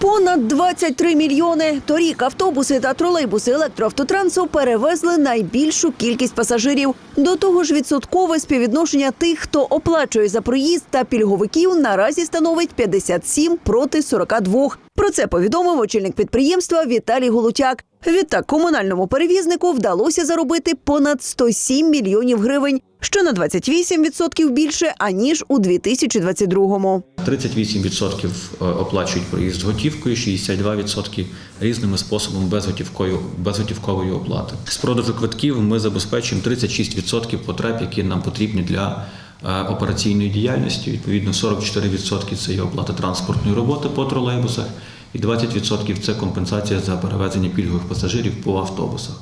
Понад 23 мільйони. Торік автобуси та тролейбуси електроавтотрансу перевезли найбільшу кількість пасажирів. До того ж, відсоткове співвідношення тих, хто оплачує за проїзд та пільговиків, наразі становить 57 проти 42. Про це повідомив очільник підприємства Віталій Голутяк. Відтак комунальному перевізнику вдалося заробити понад 107 мільйонів гривень, що на 28% більше аніж у 2022-му. 38% оплачують проїзд готівкою, 62% різними способами безготівкою, безготівкової оплати. З продажу квитків ми забезпечуємо 36% потреб, які нам потрібні для е, операційної діяльності. Відповідно, 44% це є оплата транспортної роботи по тролейбусах, і 20% це компенсація за перевезення пільгових пасажирів по автобусах.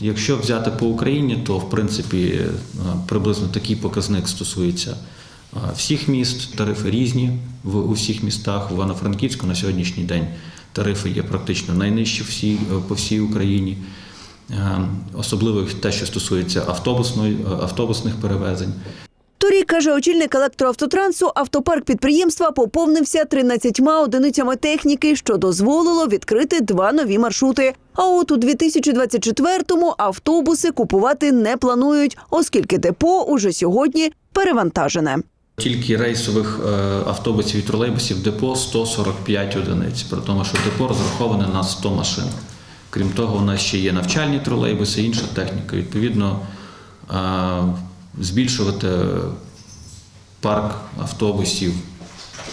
Якщо взяти по Україні, то в принципі е, приблизно такий показник стосується е, всіх міст. Тарифи різні в у всіх містах. В Івано-Франківську на сьогоднішній день тарифи є практично найнижчі е, по всій Україні. Особливо те, що стосується автобусних перевезень. Торік, каже очільник електроавтотрансу, автопарк підприємства поповнився 13 одиницями техніки, що дозволило відкрити два нові маршрути. А от у 2024-му автобуси купувати не планують, оскільки депо уже сьогодні перевантажене. Тільки рейсових е, автобусів і тролейбусів депо 145 одиниць, при тому, що депо розраховане на 100 машин. Крім того, у нас ще є навчальні тролейбуси, інша техніка. Відповідно, е, збільшувати парк автобусів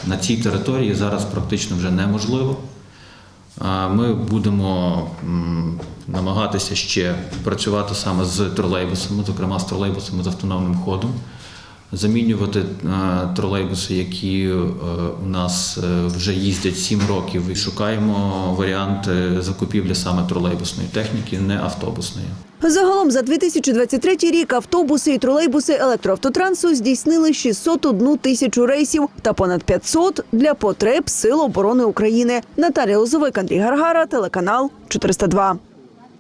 на цій території зараз практично вже неможливо. Ми будемо намагатися ще працювати саме з тролейбусами, зокрема з тролейбусами з автономним ходом, замінювати е, тролейбуси, які е, у нас е, вже їздять 7 років, і шукаємо варіанти закупівлі саме тролейбусної техніки, не автобусної. Загалом за 2023 рік автобуси і тролейбуси електроавтотрансу здійснили 601 тисячу рейсів та понад 500 для потреб Сил оборони України. Наталія Лозовик, Андрій Гаргара, телеканал 402.